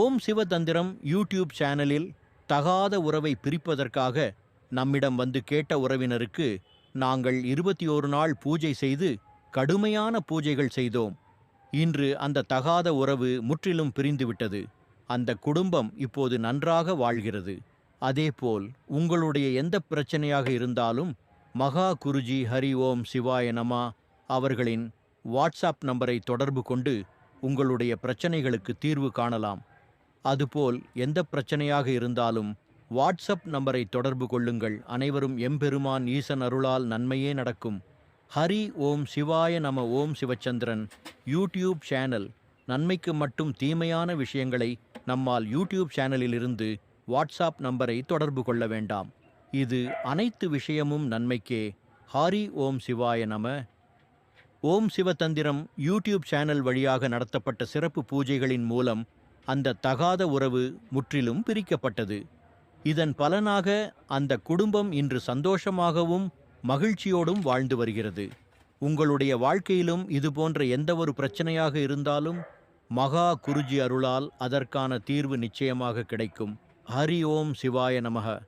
ஓம் சிவதந்திரம் YouTube சேனலில் தகாத உறவை பிரிப்பதற்காக நம்மிடம் வந்து கேட்ட உறவினருக்கு நாங்கள் இருபத்தி ஒரு நாள் பூஜை செய்து கடுமையான பூஜைகள் செய்தோம். இன்று அந்த தகாத உறவு முற்றிலும் பிரிந்துவிட்டது. அந்த குடும்பம் இப்போது நன்றாக வாழ்கிறது. அதேபோல் உங்களுடைய எந்த பிரச்சனையாக இருந்தாலும் மகா குருஜி ஹரி ஓம் சிவாய நமா அவர்களின் வாட்ஸ்அப் நம்பரை தொடர்பு கொண்டு உங்களுடைய பிரச்சனைகளுக்கு தீர்வு காணலாம். அதுபோல் எந்த பிரச்சனையாக இருந்தாலும் வாட்ஸ்அப் நம்பரை தொடர்பு கொள்ளுங்கள். அனைவரும் எம்பெருமான் ஈசன் அருளால் நன்மையே நடக்கும். ஹரி ஓம் சிவாய நம ஓம் சிவச்சந்திரன். YouTube channel. நன்மைக்கு மட்டும் தீமையான விஷயங்களை நம்மால் யூடியூப் சேனலிலிருந்து வாட்ஸ்அப் நம்பரை தொடர்பு கொள்ள வேண்டாம். இது அனைத்து விஷயமும் நன்மைக்கே. ஹரி ஓம் சிவாய நம. ஓம் சிவதந்திரம் யூடியூப் சேனல் வழியாக நடத்தப்பட்ட சிறப்பு பூஜைகளின் மூலம் அந்த தகாத உறவு முற்றிலும் பிரிக்கப்பட்டது. இதன் பலனாக அந்த குடும்பம் இன்று சந்தோஷமாகவும் மகிழ்ச்சியோடும் வாழ்ந்து வருகிறது. உங்களுடைய வாழ்க்கையிலும் இதுபோன்ற எந்த ஒரு பிரச்சனையாக இருந்தாலும் மகா குருஜி அருளால் அதற்கான தீர்வு நிச்சயமாக கிடைக்கும். ஹரி ஓம் சிவாய நமக